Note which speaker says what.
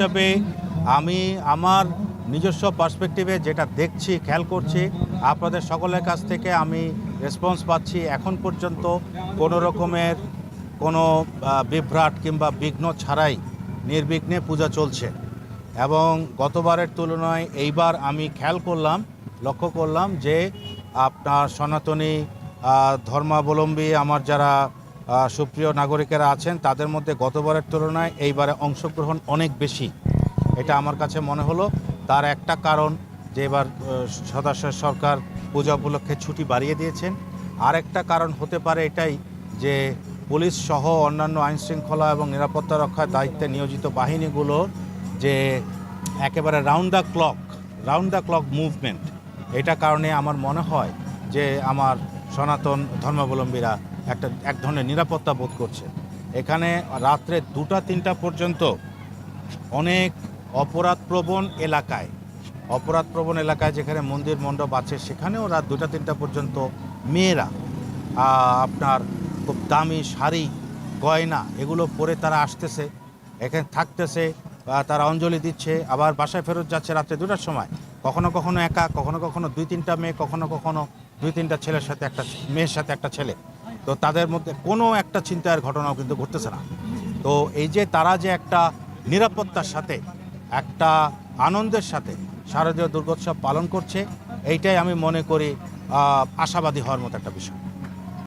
Speaker 1: হিসাবে আমি আমার নিজস্ব পার্সপেক্টিভে যেটা দেখছি, খেয়াল করছি, আপনাদের সকলের কাছ থেকে আমি রেসপন্স পাচ্ছি। এখন পর্যন্ত কোনো রকমের কোনো বিভ্রাট কিংবা বিঘ্ন ছাড়াই নির্বিঘ্নে পূজা চলছে। এবং গতবারের তুলনায় এইবার আমি খেয়াল করলাম, লক্ষ্য করলাম যে আপনার সনাতনী ধর্মাবলম্বী, আমার যারা সুপ্রিয় নাগরিকেরা আছেন, তাদের মধ্যে গতবারের তুলনায় এইবারে অংশগ্রহণ অনেক বেশি। এটা আমার কাছে মনে হলো। তার একটা কারণ যে এবার সদস্য সরকার পূজা উপলক্ষে ছুটি বাড়িয়ে দিয়েছেন। আর একটা কারণ হতে পারে এটাই যে পুলিশ সহ অন্যান্য আইন শৃঙ্খলা এবং নিরাপত্তা রক্ষার দায়িত্বে নিয়োজিত বাহিনীগুলো যে একেবারে round the clock round the clock movement এটা কারণে আমার মনে হয় যে আমার সনাতন ধর্মাবলম্বীরা একটা, এক ধরনের নিরাপত্তা বোধ করছে। এখানে রাত্রে দুটা, তিনটা পর্যন্ত অনেক অপরাধপ্রবণ এলাকায় অপরাধপ্রবণ এলাকায় যেখানে মন্দির মণ্ডপ আছে, সেখানেও রাত দুটা, তিনটা পর্যন্ত মেয়েরা আপনার খুব দামি শাড়ি, গয়না এগুলো পরে তারা আসতেছে, এখানে থাকতেছে তারা অঞ্জলি দিচ্ছে, আবার বাসায় ফেরত যাচ্ছে রাত্রে দুটার সময়। কখনো কখনো একা, কখনো কখনো দুই, তিনটা মেয়ে, কখনো কখনো দুই, তিনটা ছেলের সাথে একটা, মেয়ের সাথে একটা ছেলে। তো তাদের মধ্যে কোনো একটা চিন্তার ঘটনাও কিন্তু ঘটতেছে না। তো এই যে তারা যে একটা নিরাপত্তার সাথে, একটা আনন্দের সাথে শারদীয় দুর্গোৎসব পালন করছে, এইটাই আমি মনে করি আশাবাদী হওয়ার মতো একটা বিষয়।